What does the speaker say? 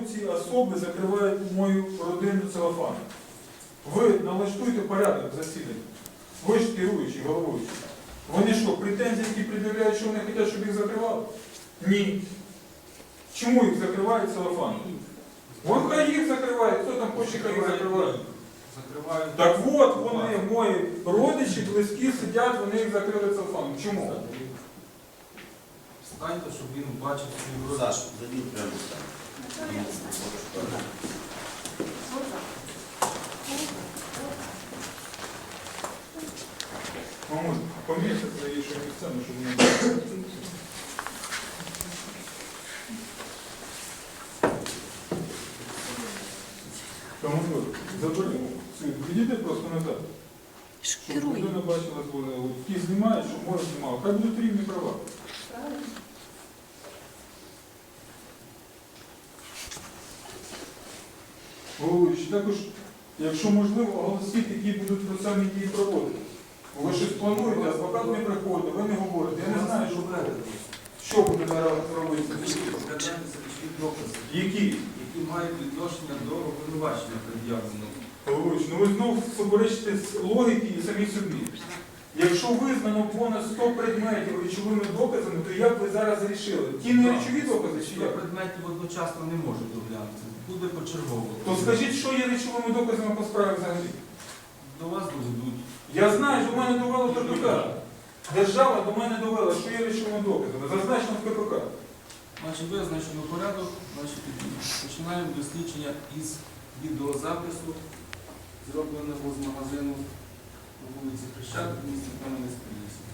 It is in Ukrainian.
ці особи закривають мою родину целофаном? Ви налаштуйте порядок засідання. Ви ж керуючий, головуючий. Вони що, претензії, які пред'являють, що вони хочуть, щоб їх закривали? Ні. Чому їх закривають целофаном? Вон хай їх закривають, хто там хоче, хай їх закриває. Закривають. Так от вони, мої родичі, близькі сидять, вони їх закрили целофаном. Чому? Встаньте, щоб він бачив свою родину. Саш, забій прямо там. Мамуль, помісяця і ще місцями, щоб не Тому забери цю, відійди просто назад. Щоб Керуй. людина бачила своє, от ті знімають, щоб може знімали. Хай будуть рівні права. Головуючий, також, якщо можливо, оголосіть, які будуть процесуальні дії проводити. Ви щось плануєте, адвокат не приходить, ви не говорите. Я не знаю, що, що буде. Розгляньте запишіть докази, Які? які мають відношення до обвинувачення пред'явленого. Головуючий, ну ви знов суперечите з логіки і самі собі. Якщо визнано понад 100 предметів речовими доказами, то як ви зараз рішили? Ті не речові докази чи як? предметів одночасно не можуть доглянути. Буде почергово. То скажіть, що є речовими доказами по справі взагалі? До вас доведуть. Я знаю, що до мене довело КПК. Держава до мене довела, що є речовими доказами. Зазначено в КПК. Значить, визначено порядок, значить, починаємо дослідження із відеозапису, зробленого з магазину вулиці Хрещатик, місті Кам'янець-Подільський.